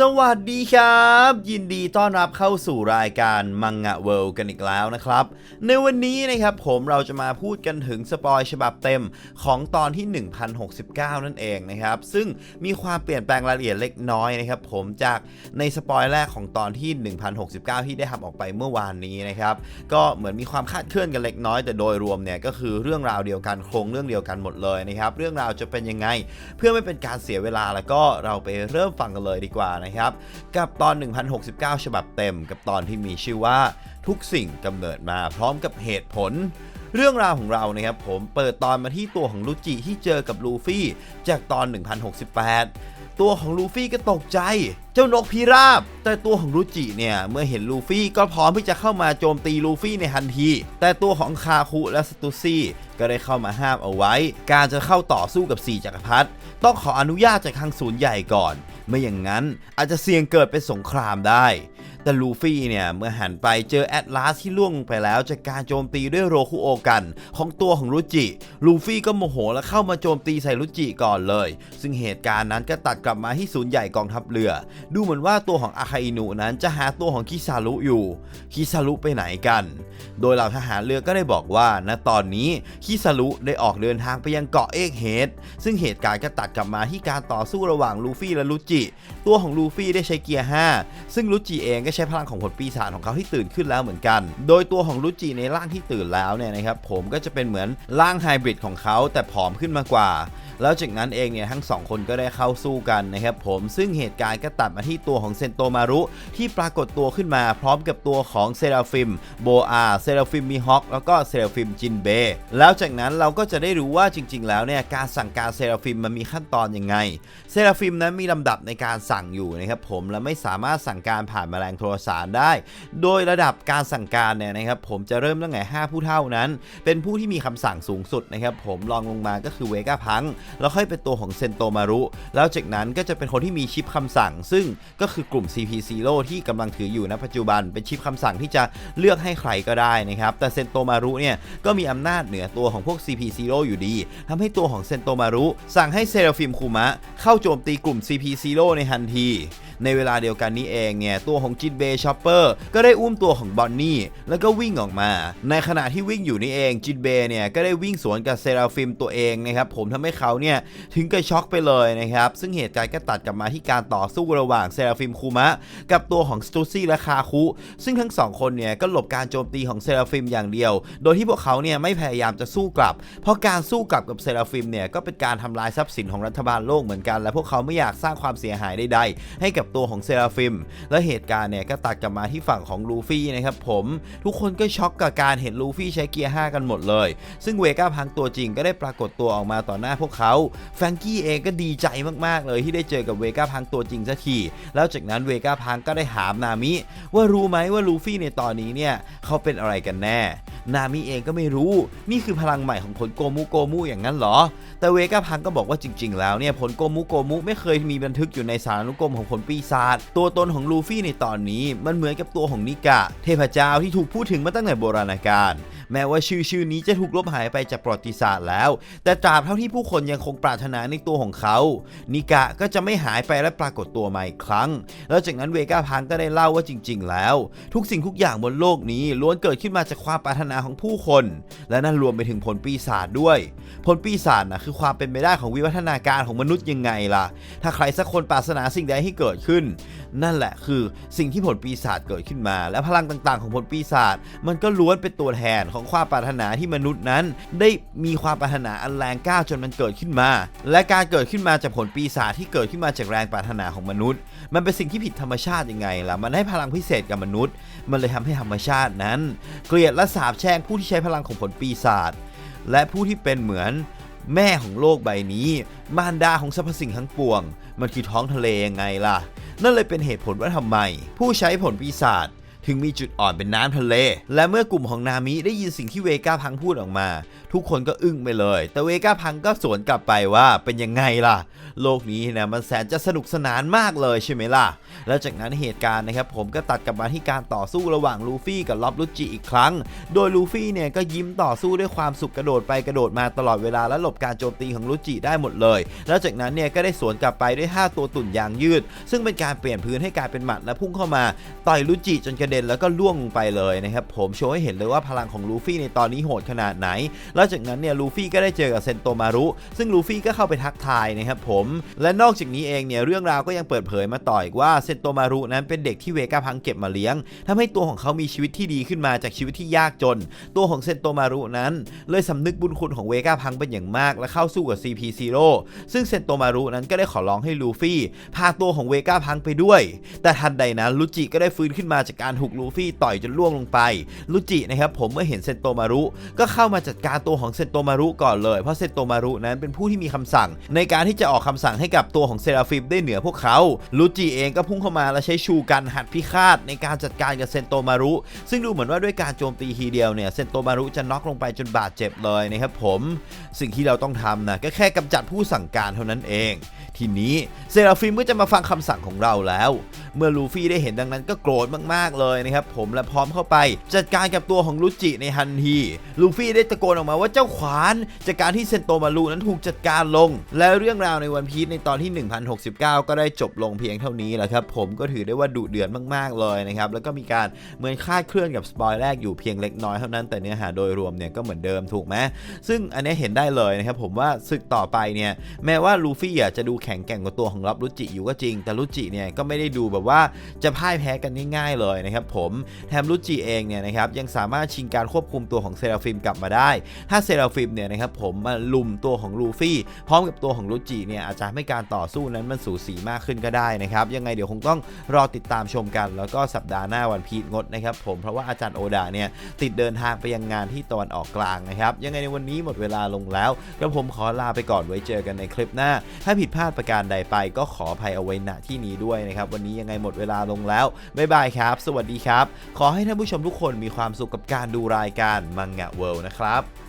สวัสดีครับ ยินดีต้อนรับเข้าสู่รายการมังงะเวิลด์กันอีกแล้วนะครับ ในวันนี้นะครับผมเราจะมาพูดกันถึงสปอยฉบับเต็มของตอนที่ 1069 นั่นเองนะครับ ซึ่งมีความเปลี่ยนแปลงรายละเอียดเล็กน้อยนะครับผมจากในสปอยแรกของตอนที่ 1069 ที่ได้ทำออกไปเมื่อวานนี้นะครับ ก็เหมือนมีความคาดเคลื่อนกันเล็กน้อยแต่โดยรวมเนี่ยก็คือเรื่องราวเดียวกันโครงเรื่องเดียวกันหมดเลยนะครับเรื่องราวจะเป็นยังไง เพื่อไม่เป็นการเสียเวลาแล้วก็เราไปเริ่มฟังกันเลยดีกว่านะครับ กับตอน 1069 ฉบับเต็ม กับตอนที่มีชื่อว่าทุกสิ่งกำเนิดมาพร้อมกับเหตุผล เรื่องราวของเรานะครับผมเปิดตอนมาที่ตัวของลูจิที่เจอกับลูฟี่จากตอน 1068 ตัวของลูฟี่ก็ตกใจ เจ้านกพิราบ แต่ตัวของลูจิเนี่ยเมื่อเห็นลูฟี่ก็พร้อมที่จะเข้ามาโจมตีลูฟี่ในทันที แต่ตัวของคาคุและสตุซี่ก็ได้เข้ามาห้ามเอาไว้ การจะเข้าต่อสู้กับสี่จักรพรรดิต้องขออนุญาตจากทางศูนย์ใหญ่ก่อน ไม่อย่างนั้นอาจจะเสี่ยงเกิดเป็นสงครามได้ แต่ลูฟี่เนี่ยเมื่อหันไปเจอแอตลาสที่ล่วงไปแล้วจากการโจมตีด้วยโรคุโอกัน ของตัวของรุจิ ลูฟี่ก็โมโหและเข้ามาโจมตีใส่รุจิก่อนเลย ซึ่งเหตุการณ์นั้นก็ตัดกลับมาที่ศูนย์ใหญ่กองทัพเรือ ดูเหมือนว่าตัวของอาคาอินุนั้นจะหาตัวของคิซารุอยู่ คิซารุไปไหนกัน โดยเหล่าทหารเรือก็ได้บอกว่าณตอนนี้คิซารุได้ออกเดินทางไปยังเกาะเอกเฮดซึ่งเหตุการณ์ก็ตัดกลับมาที่การต่อสู้ระหว่างลูฟี่และรุจิ ตัวของลูฟี่ได้ใช้เกียร์ 5 ซึ่งรุจิเองก็ใช้พลังของผลปีศาจของเขาที่ตื่นขึ้นแล้วเหมือนกัน โดยตัวของรุจิในร่างที่ตื่นแล้วเนี่ยนะครับผมก็จะเป็นเหมือนร่างไฮบริดของเขาแต่ผอมขึ้นมากว่า แล้วจากนั้นเองเนี่ยทั้งสองคนก็ได้เข้าสู้กันนะครับผมซึ่งเหตุการณ์ก็ตัดมาที่ตัวของเซนโตมารุที่ปรากฏตัวขึ้นมาพร้อมกับตัวของเซราฟิมโบอาเซราฟิมมีฮอคแล้วก็เซราฟิมจินเบแล้วจากนั้นเราก็จะได้รู้ว่าจริง ๆ แล้วเนี่ยการสั่งการเซราฟิมมันมีขั้นตอนยังไงเซราฟิมนั้นมีลำดับในการสั่งอยู่นะครับผมและไม่สามารถสั่งการผ่านแมลงโทรสารได้ โดยระดับการสั่งการเนี่ยนะครับผมจะเริ่มตั้งแต่ 5 ผู้เท่านั้น เป็นผู้ที่มีคำสั่งสูงสุดนะครับผมรองลงมาก็คือเวก้าพังแล้วค่อยเป็นตัวของเซนโตมารุ แล้วจากนั้นก็จะเป็นคนที่มีชิปคำสั่ง ซึ่งก็คือกลุ่ม CP0 ที่กำลังถืออยู่ณปัจจุบัน เป็นชิปคำสั่งที่จะเลือกให้ใครก็ได้นะครับแต่เซนโตมารุเนี่ยก็มีอำนาจเหนือตัวของพวก CP0 อยู่ดีทำให้ตัวของเซนโตมารุสั่งให้เซราฟิมคูมะเข้าโจมตีกลุ่ม CP0 ในทันที ในเวลาเดียวกันนี้เองเนี่ยตัวของจินเบย์ชอปเปอร์ก็ได้อุ้มตัวของบอนนี่แล้วก็วิ่งออกมา ในขณะที่วิ่งอยู่นี่เองจินเบย์เนี่ยก็ได้วิ่งสวนกับเซราฟิมตัวเองนะครับผมทำให้เขาเนี่ยถึงกับช็อกไปเลยนะครับซึ่งเหตุการณ์ก็ตัดกลับมาที่การต่อสู้ระหว่างเซราฟิมคูมะกับตัวของสตูซี่และคาคุ ซึ่งทั้งสองคนเนี่ยก็หลบการโจมตีของเซราฟิมอย่างเดียว โดยที่พวกเขาเนี่ยไม่พยายามจะสู้กลับ เพราะการสู้กลับกับเซราฟิมเนี่ยก็เป็นการทำลายทรัพย์สินของรัฐบาลโลกเหมือนกัน และพวกเขาไม่อยากสร้างความเสียหายใดๆให้กับตัวของเซราฟิม และเหตุการณ์เนี่ยก็ตัดกลับมาที่ฝั่งของลูฟี่นะครับผม ทุกคนก็ช็อกกับการเห็นลูฟี่ใช้เกียร์ 5 กันหมดเลย ซึ่งเวก้าพังตัวจริงก็ได้ปรากฏตัวออกมาต่อหน้าพวกเขา แฟรงกี้เองก็ดีใจมากๆเลยที่ได้เจอกับเวก้าพังตัวจริงสักที แล้วจากนั้นเวก้าพังก็ได้ถามนามิ ว่ารู้ไหมว่าลูฟี่ในตอนนี้เนี่ยเขาเป็นอะไรกันแน่ นามิเองก็ไม่รู้ นี่คือพลังใหม่ของผลโกมุโกมุอย่างนั้นเหรอ แต่เวก้าพังก็บอกว่าจริง ๆ แล้วเนี่ยผลโกมุโกมุไม่เคยมีบันทึกอยู่ในสารานุกรมของผลปีศาจตัวตนของลูฟี่ในตอนนี้มันเหมือนกับตัวของนิกะ เทพเจ้าที่ถูกพูดถึงมาตั้งแต่โบราณกาลแม้ว่าชื่อชื่อนี้จะถูกลบหายไปจากประวัติศาสตร์แล้ว แต่ตราบเท่าที่ผู้คนยังคงปรารถนาในตัวของเขา นิกะก็จะไม่หายไปและปรากฏตัวมาอีกครั้ง แล้วจากนั้นเวก้าพังก็ได้เล่าว่าจริง ๆ แล้ว ทุกสิ่งทุกอย่างบนโลกนี้ล้วนเกิดขึ้นมาจากความปรารถนาของผู้คน และนั่นรวมไปถึงผลปีศาจด้วย ผลปีศาจนะคือความเป็นไปได้ของวิวัฒนาการของมนุษย์ยังไงล่ะ ถ้าใครสักคนปรารถนาสิ่งใดให้เกิดขึ้น นั่นแหละคือสิ่งที่ผลปีศาจเกิดขึ้นมา และพลังต่างๆ ของผลปีศาจมันก็ล้วนเป็นตัวแทนของความปรารถนาที่มนุษย์นั้น ได้มีความปรารถนาอันแรงกล้าจนมันเกิดขึ้นมา และการเกิดขึ้นมาจากผลปีศาจที่เกิดขึ้นมาจากแรงปรารถนาของมนุษย์ มันเป็นสิ่งที่ผิดธรรมชาติยังไงล่ะมันให้พลังพิเศษกับมนุษย์ มันเลยทำให้ธรรมชาตินั้น เกลียดและสาบแช่งผู้ที่ใช้พลังของผลปีศาจและผู้ที่เป็นเหมือนแม่ของโลกใบนี้ มารดาของสรรพสิ่งทั้งปวง มันคือท้องทะเลยังไงล่ะ นั่นเลยเป็นเหตุผลว่าทำไม ผู้ใช้ผลปีศาจ ถึงมีจุดอ่อนเป็นน้ำทะเล และเมื่อกลุ่มของนามิได้ยินสิ่งที่เวก้าพังพูดออกมา ทุกคนก็อึ้งไปเลย แต่เวก้าพังก็สวนกลับไปว่าเป็นยังไงล่ะ โลกนี้นะมันแสนจะสนุกสนานมากเลยใช่ไหมล่ะ แล้วจากนั้นเหตุการณ์นะครับผมก็ตัดกลับมาที่การต่อสู้ระหว่างลูฟี่กับล็อบลุจิอีกครั้ง โดยลูฟี่เนี่ยก็ยิ้มต่อสู้ด้วยความสุขกระโดดไปกระโดดมาตลอดเวลาและหลบการโจมตีของลุจิได้หมดเลย แล้วจากนั้นเนี่ยก็ได้สวนกลับไปด้วยท่าตัวตุ่นยางยืด ซึ่งเป็นการเปลี่ยนพื้นให้กลายเป็นหมัดและพุ่งเข้ามาต่อยลุจิจนกระเด็นแล้วก็ล่วงลงไปเลยนะครับผมโชว์ให้เห็นเลยว่าพลังของลูฟี่ในตอนนี้โหดขนาดไหน แล้วจากนั้นเนี่ยลูฟี่ก็ได้เจอกับเซนโตมารุ ซึ่งลูฟี่ก็เข้าไปทักทายนะครับผมและนอกจากนี้เองเนี่ยเรื่องราวก็ยังเปิดเผยมาต่ออีกว่าเซนโตมารุนั้นเป็นเด็กที่เวก้าพังเก็บมาเลี้ยงทำให้ตัวของเขามีชีวิตที่ดีขึ้นมาจากชีวิตที่ยากจน ตัวของเซนโตมารุนั้น เลยสำนึกบุญคุณของเวก้าพังเป็นอย่างมาก และเข้าสู้กับ CP0 ซึ่งเซนโตมารุนั้นก็ได้ขอร้องให้ลูฟี่พาตัวของเวก้าพังไปด้วย แต่ทันใดนั้นลุจิก็ได้ฟื้นขึ้นมาจากการถูกลูฟี่ต่อยจนล่วงลงไปลุจินะครับผมเมื่อเห็นเซนโตมารุก็เข้ามาจัดการตัวของเซนโตมารุก่อนเลย เพราะเซนโตมารุนั้นเป็นผู้ที่มีคำสั่ง ในการที่จะออกคำสั่งให้กับตัวของเซราฟิมได้เหนือพวกเขาลุจิเองก็พุ่งเข้ามาและใช้ชูกันหัดพิฆาตในการจัดการกับเซนโตมารุซึ่งดูเหมือนว่าด้วยการโจมตีทีเดียวเนี่ยเซนโตมารุจะน็อกลงไปจนบาดเจ็บเลยนะครับผมสิ่งที่เราต้องทำนะก็แค่กำจัดผู้สั่งการเท่านั้นเอง ทีนี้เซราฟิมก็จะมาฟังคำสั่งของเราแล้ว เมื่อลูฟี่ได้เห็นดังนั้นก็โกรธมากๆเลยนะครับผมและพร้อมเข้าไป จัดการกับตัวของลุจิในทันทีลูฟี่ได้ตะโกนออกมาว่าเจ้าขวานจากการที่เซนโตมารุนั้นถูกจัดการลง และเรื่องราวในวันพีชในตอนที่ 1069 ก็ได้จบลงเพียงเท่านี้แหละครับผมก็ถือได้ว่าดุเดือดมากๆเลยนะครับแล้วก็มีการเหมือนคาดเคลื่อนกับสปอยแรกอยู่เพียงเล็กน้อยเท่านั้นแต่เนื้อหาโดยรวมเนี่ยก็เหมือนเดิมถูกไหมซึ่งอันนี้เห็นได้เลยนะครับผมว่าศึกต่อไปเนี่ยแม้ว่าลูฟี่อะจะดูแข็งแกร่งกว่าตัวของรับลุจิอยู่ก็จริง แต่ลุจิเนี่ยก็ไม่ได้ดูแบบว่าจะพ่ายแพ้กันง่ายๆเลยนะครับผมแถมลุจิเองเนี่ยนะครับยังสามารถชิงการควบคุมตัวของเซราฟิมกลับมาได้ ถ้าเซราฟิมเนี่ยนะครับผมมาลุมตัวของลูฟี่ พร้อมกับตัวของลุจิเนี่ยอาจจะให้การต่อสู้นั้นมันสูสีมากขึ้นก็ได้นะครับยังไงเดี๋ยวคงต้องรอติดตามชมกัน แล้วก็สัปดาห์หน้าวันพีชงดนะครับผมเพราะว่าอาจารย์โอดาเนี่ยติดเดินทางไปยังงานที่ตะวันออกกลางนะครับยังไงในวันนี้หมดเวลาลงแล้วกระผมขอลาไปก่อนไว้เจอกันในคลิปหน้า ถ้าผิดพลาดประการใดไปก็ขออภัยเอาไว้ณที่นี้ด้วยนะครับวันนี้ยังไงหมดเวลาลงแล้ว บ๊ายบายครับ สวัสดีครับ ขอให้ท่านผู้ชมทุกคนมีความสุขกับการดูรายการมังงะเวิลด์นะครับ